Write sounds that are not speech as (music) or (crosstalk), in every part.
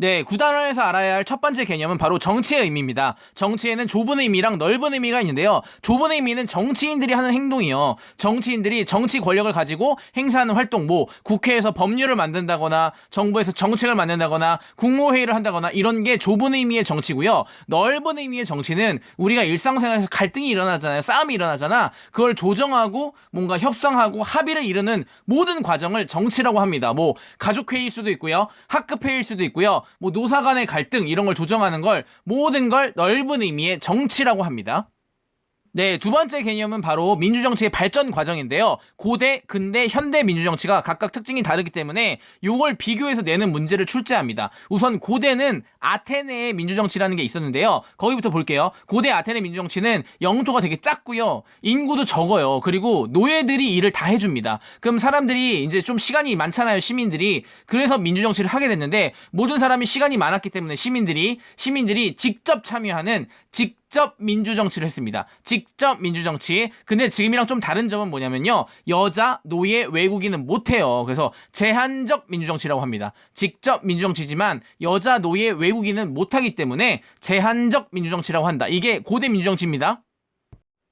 네, 구단원에서 알아야 할 첫 번째 개념은 바로 정치의 의미입니다. 정치에는 좁은 의미랑 넓은 의미가 있는데요. 좁은 의미는 정치인들이 하는 행동이요. 정치인들이 정치 권력을 가지고 행사하는 활동, 뭐 국회에서 법률을 만든다거나 정부에서 정책을 만든다거나 국무회의를 한다거나 이런 게 좁은 의미의 정치고요. 넓은 의미의 정치는 우리가 일상생활에서 갈등이 일어나잖아요. 싸움이 일어나잖아. 그걸 조정하고 뭔가 협상하고 합의를 이루는 모든 과정을 정치라고 합니다. 뭐 가족회의일 수도 있고요. 학급회의일 수도 있고요. 뭐 노사 간의 갈등 이런 걸 조정하는 걸 모든 걸 넓은 의미의 정치라고 합니다. 네, 두 번째 개념은 바로 민주정치의 발전 과정인데요. 고대, 근대, 현대 민주정치가 각각 특징이 다르기 때문에 요걸 비교해서 내는 문제를 출제합니다. 우선 고대는 아테네의 민주정치라는 게 있었는데요. 거기부터 볼게요. 고대 아테네 민주정치는 영토가 되게 작고요. 인구도 적어요. 그리고 노예들이 일을 다 해줍니다. 그럼 사람들이 이제 좀 시간이 많잖아요. 시민들이. 그래서 민주정치를 하게 됐는데 모든 사람이 시간이 많았기 때문에 시민들이 시민들이 직접 참여하는 직 직접 민주정치를 했습니다. 직접 민주정치. 근데 지금이랑 좀 다른 점은 뭐냐면요. 여자, 노예, 외국인은 못해요. 그래서 제한적 민주정치라고 합니다. 직접 민주정치지만 여자, 노예, 외국인은 못하기 때문에 제한적 민주정치라고 한다. 이게 고대 민주정치입니다.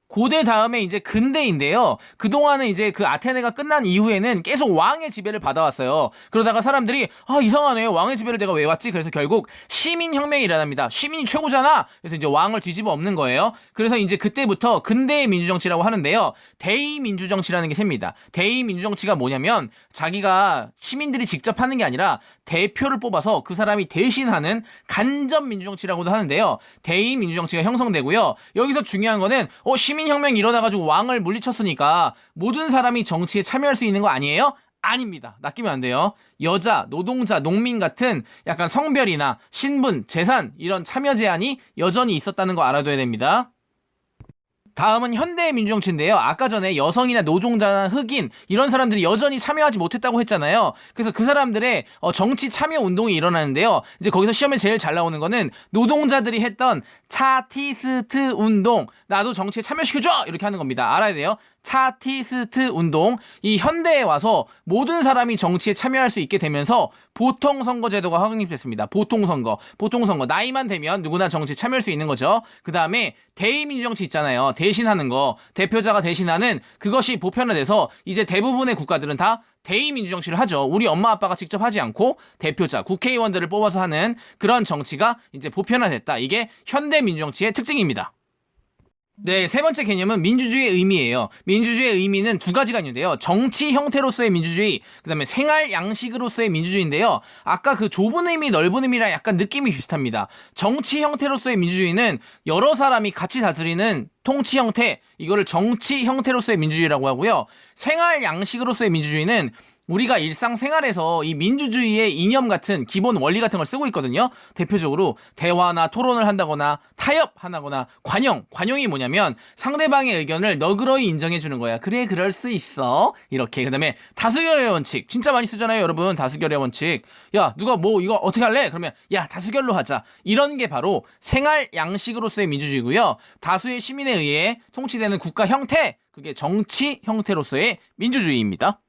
고대 다음에 이제 근대인데요. 그동안은 이제 그 아테네가 끝난 이후에는 계속 왕의 지배를 받아왔어요. 그러다가 사람들이 아 이상하네 왕의 지배를 내가 왜 왔지? 그래서 결국 시민혁명이 일어납니다. 시민이 최고잖아. 그래서 이제 왕을 뒤집어 엎는 거예요. 그래서 이제 그때부터 근대의 민주정치라고 하는데요. 대의민주정치라는 게 셉니다. 대의민주정치가 뭐냐면 자기가 시민들이 직접 하는 게 아니라 대표를 뽑아서 그 사람이 대신하는 간접 민주정치라고도 하는데요. 대의민주정치가 형성되고요. 여기서 중요한 거는 어시 민혁명이 일어나가지고 왕을 물리쳤으니까 모든 사람이 정치에 참여할 수 있는 거 아니에요? 아닙니다. 낚이면 안 돼요. 여자, 노동자, 농민 같은 약간 성별이나 신분, 재산 이런 참여 제한이 여전히 있었다는 거 알아둬야 됩니다. 다음은 현대의 민주정치인데요. 아까 전에 여성이나 노동자나 흑인 이런 사람들이 여전히 참여하지 못했다고 했잖아요. 그래서 그 사람들의 어, 정치 참여 운동이 일어나는데요. 이제 거기서 시험에 제일 잘 나오는 거는 노동자들이 했던 차티스트 운동. 나도 정치에 참여시켜줘! 이렇게 하는 겁니다. 알아야 돼요. 차티스트 운동. 이 현대에 와서 모든 사람이 정치에 참여할 수 있게 되면서 보통 선거 제도가 확립됐습니다. 보통 선거. 보통 선거. 나이만 되면 누구나 정치에 참여할 수 있는 거죠. 그 다음에 대의민주정치 있잖아요. 대신하는 거. 대표자가 대신하는 그것이 보편화돼서 이제 대부분의 국가들은 다 대의민주정치를 하죠. 우리 엄마 아빠가 직접 하지 않고 대표자, 국회의원들을 뽑아서 하는 그런 정치가 이제 보편화됐다. 이게 현대 민주정치의 특징입니다. 네, 세 번째 개념은 민주주의의 의미예요. 민주주의의 의미는 두 가지가 있는데요. 정치 형태로서의 민주주의, 그 다음에 생활 양식으로서의 민주주의인데요. 아까 그 좁은 의미, 넓은 의미랑 약간 느낌이 비슷합니다. 정치 형태로서의 민주주의는 여러 사람이 같이 다스리는 통치 형태, 이거를 정치 형태로서의 민주주의라고 하고요. 생활 양식으로서의 민주주의는 우리가 일상생활에서 이 민주주의의 이념 같은 기본 원리 같은 걸 쓰고 있거든요. 대표적으로 대화나 토론을 한다거나 타협하거나 관용. 관용이 뭐냐면 상대방의 의견을 너그러이 인정해 주는 거야. 그래 그럴 수 있어. 이렇게. 그다음에 다수결의 원칙. 진짜 많이 쓰잖아요, 여러분. 다수결의 원칙. 야, 누가 뭐 이거 어떻게 할래? 그러면 야, 다수결로 하자. 이런 게 바로 생활 양식으로서의 민주주의고요. 다수의 시민에 의해 통치되는 국가 형태. 그게 정치 형태로서의 민주주의입니다.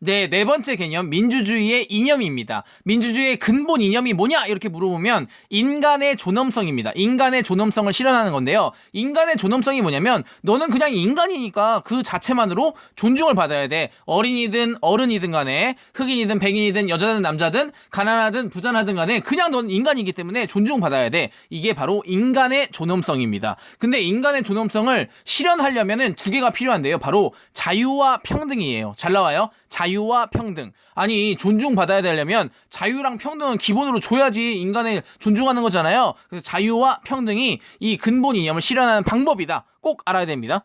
네, 네 번째 개념, 민주주의의 이념입니다. 민주주의의 근본 이념이 뭐냐? 이렇게 물어보면, 인간의 존엄성입니다. 인간의 존엄성을 실현하는 건데요. 인간의 존엄성이 뭐냐면, 너는 그냥 인간이니까 그 자체만으로 존중을 받아야 돼. 어린이든 어른이든 간에, 흑인이든 백인이든 여자든 남자든, 가난하든 부자하든 간에, 그냥 넌 인간이기 때문에 존중받아야 돼. 이게 바로 인간의 존엄성입니다. 근데 인간의 존엄성을 실현하려면은 두 개가 필요한데요. 바로 자유와 평등이에요. 잘 나와요? 자유 와 평등. 아니, 존중받아야 되려면 자유랑 평등은 기본으로 줘야지 인간을 존중하는 거잖아요. 그래서 자유와 평등이 이 근본 이념을 실현하는 방법이다. 꼭 알아야 됩니다.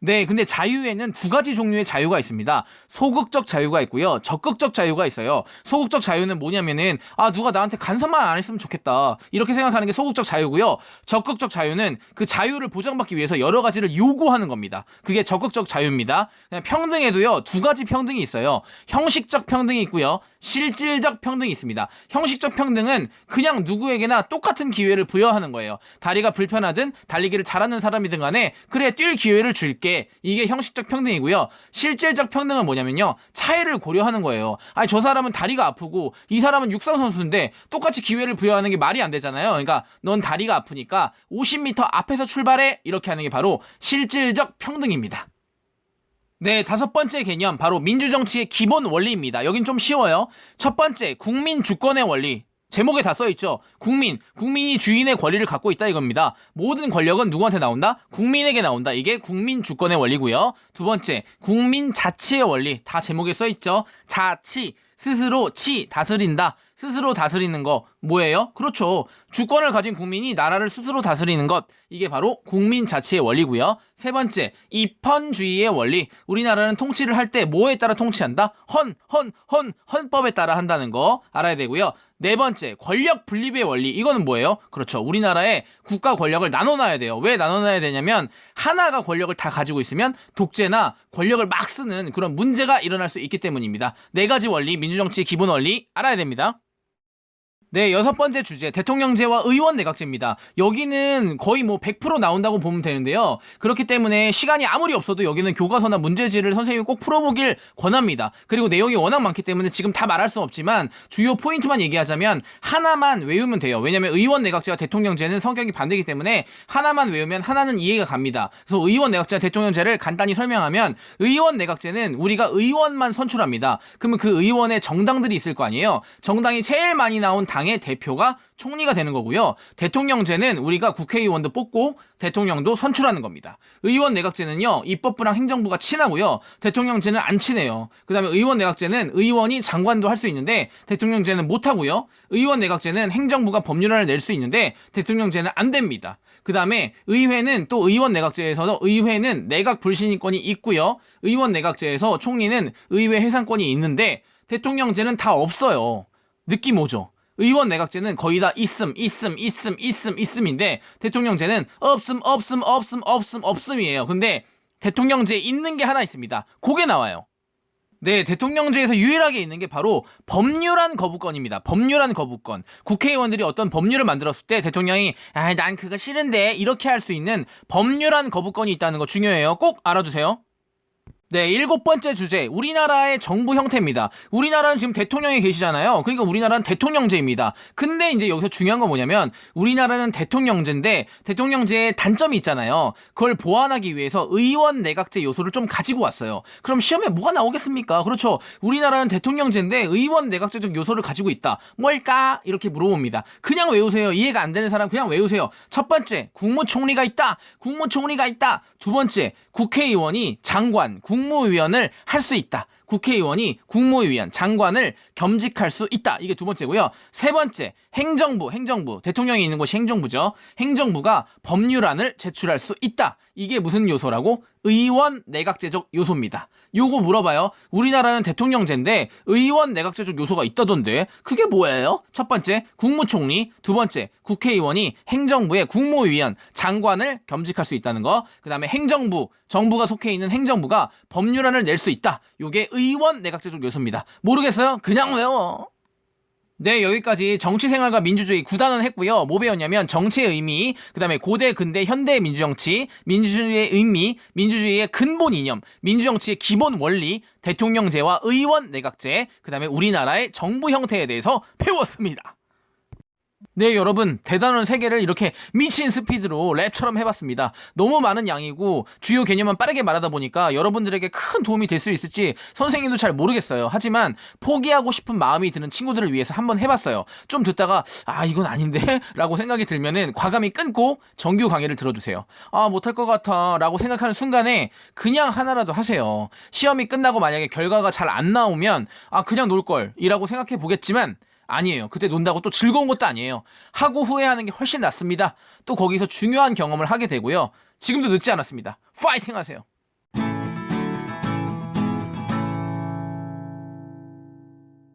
네, 근데 자유에는 두 가지 종류의 자유가 있습니다. 소극적 자유가 있고요. 적극적 자유가 있어요. 소극적 자유는 뭐냐면은 아 누가 나한테 간섭만 안 했으면 좋겠다 이렇게 생각하는 게 소극적 자유고요. 적극적 자유는 그 자유를 보장받기 위해서 여러 가지를 요구하는 겁니다. 그게 적극적 자유입니다. 평등에도요 두 가지 평등이 있어요. 형식적 평등이 있고요. 실질적 평등이 있습니다. 형식적 평등은 그냥 누구에게나 똑같은 기회를 부여하는 거예요. 다리가 불편하든 달리기를 잘하는 사람이든 간에 그래 뛸 기회를 줄게. 줄게. 이게 형식적 평등이고요. 실질적 평등은 뭐냐면요. 차이를 고려하는 거예요. 아니 저 사람은 다리가 아프고 이 사람은 육상 선수인데 똑같이 기회를 부여하는 게 말이 안 되잖아요. 그러니까 넌 다리가 아프니까 50m 앞에서 출발해 이렇게 하는 게 바로 실질적 평등입니다. 네, 다섯 번째 개념 바로 민주정치의 기본 원리입니다. 여긴 좀 쉬워요. 첫 번째, 국민 주권의 원리. 제목에 다 써있죠. 국민, 국민이 주인의 권리를 갖고 있다 이겁니다. 모든 권력은 누구한테 나온다? 국민에게 나온다. 이게 국민 주권의 원리고요. 두 번째, 국민 자치의 원리. 다 제목에 써있죠. 자치, 스스로 치, 다스린다. 스스로 다스리는 거 뭐예요? 그렇죠. 주권을 가진 국민이 나라를 스스로 다스리는 것. 이게 바로 국민 자치의 원리고요. 세 번째, 입헌주의의 원리. 우리나라는 통치를 할 때 뭐에 따라 통치한다? 헌, 헌, 헌, 헌법에 따라 한다는 거 알아야 되고요. 네 번째, 권력 분립의 원리. 이거는 뭐예요? 그렇죠. 우리나라의 국가 권력을 나눠놔야 돼요. 왜 나눠놔야 되냐면 하나가 권력을 다 가지고 있으면 독재나 권력을 막 쓰는 그런 문제가 일어날 수 있기 때문입니다. 네 가지 원리, 민주정치의 기본 원리 알아야 됩니다. 네, 여섯 번째 주제, 대통령제와 의원 내각제입니다. 여기는 거의 뭐 100% 나온다고 보면 되는데요. 그렇기 때문에 시간이 아무리 없어도 여기는 교과서나 문제지를 선생님이 꼭 풀어보길 권합니다. 그리고 내용이 워낙 많기 때문에 지금 다 말할 수 없지만 주요 포인트만 얘기하자면 하나만 외우면 돼요. 왜냐면 의원 내각제와 대통령제는 성격이 반대이기 때문에 하나만 외우면 하나는 이해가 갑니다. 그래서 의원 내각제와 대통령제를 간단히 설명하면 의원 내각제는 우리가 의원만 선출합니다. 그러면 그 의원의 정당들이 있을 거 아니에요. 정당이 제일 많이 나온 당의 대표가 총리가 되는 거고요. 대통령제는 우리가 국회의원도 뽑고 대통령도 선출하는 겁니다. 의원 내각제는요, 입법부랑 행정부가 친하고요. 대통령제는 안 친해요. 그 다음에 의원 내각제는 의원이 장관도 할 수 있는데 대통령제는 못 하고요. 의원 내각제는 행정부가 법률안을 낼 수 있는데 대통령제는 안 됩니다. 그 다음에 의회는 또 의원 내각제에서 의회는 내각 불신임권이 있고요. 의원 내각제에서 총리는 의회 해산권이 있는데 대통령제는 다 없어요. 느낌 오죠? 의원 내각제는 거의 다 있음, 있음, 있음, 있음, 있음인데 대통령제는 없음, 없음, 없음, 없음, 없음이에요. 근데 대통령제에 있는 게 하나 있습니다. 그게 나와요. 네, 대통령제에서 유일하게 있는 게 바로 법률안 거부권입니다. 법률안 거부권. 국회의원들이 어떤 법률을 만들었을 때 대통령이 아, 난 그거 싫은데 이렇게 할 수 있는 법률안 거부권이 있다는 거 중요해요. 꼭 알아두세요. 네, 일곱 번째 주제. 우리나라의 정부 형태입니다. 우리나라는 지금 대통령이 계시잖아요. 그러니까 우리나라는 대통령제입니다. 근데 이제 여기서 중요한 건 뭐냐면 우리나라는 대통령제인데 대통령제에 단점이 있잖아요. 그걸 보완하기 위해서 의원 내각제 요소를 좀 가지고 왔어요. 그럼 시험에 뭐가 나오겠습니까? 그렇죠. 우리나라는 대통령제인데 의원 내각제적 요소를 가지고 있다. 뭘까? 이렇게 물어봅니다. 그냥 외우세요. 이해가 안 되는 사람 그냥 외우세요. 첫 번째, 국무총리가 있다. 국무총리가 있다. 두 번째, 국회의원이 장관, 국무 위원을 할 수 있다. 국회의원이 국무위원, 장관을 겸직할 수 있다. 이게 두 번째고요. 세 번째, 행정부, 행정부, 대통령이 있는 곳이 행정부죠. 행정부가 법률안을 제출할 수 있다. 이게 무슨 요소라고? 의원 내각제적 요소입니다. 요거 물어봐요. 우리나라는 대통령제인데 의원 내각제적 요소가 있다던데 그게 뭐예요? 첫 번째, 국무총리. 두 번째, 국회의원이 행정부의 국무위원, 장관을 겸직할 수 있다는 거. 그 다음에 행정부, 정부가 속해 있는 행정부가 법률안을 낼 수 있다. 요게 의원 내각제적 요소입니다. 모르겠어요? 그냥 외워. 네, 여기까지 정치 생활과 민주주의 구단은 했고요. 뭐 배웠냐면 정치의 의미, 그 다음에 고대, 근대, 현대 민주정치, 민주주의의 의미, 민주주의의 근본 이념, 민주정치의 기본 원리, 대통령제와 의원 내각제, 그 다음에 우리나라의 정부 형태에 대해서 (laughs) 배웠습니다. 네, 여러분, 대단원 세개를 이렇게 미친 스피드로 랩처럼 해봤습니다. 너무 많은 양이고, 주요 개념만 빠르게 말하다 보니까 여러분들에게 큰 도움이 될 수 있을지 선생님도 잘 모르겠어요. 하지만 포기하고 싶은 마음이 드는 친구들을 위해서 한번 해봤어요. 좀 듣다가, 아, 이건 아닌데? (laughs) 라고 생각이 들면은 과감히 끊고 정규 강의를 들어주세요. 아, 못할 것 같아. 라고 생각하는 순간에 그냥 하나라도 하세요. 시험이 끝나고 만약에 결과가 잘 안 나오면, 아, 그냥 놀걸. 이라고 생각해 보겠지만, 아니에요. 그때 논다고 또 즐거운 것도 아니에요. 하고 후회하는 게 훨씬 낫습니다. 또 거기서 중요한 경험을 하게 되고요. 지금도 늦지 않았습니다. 파이팅 하세요.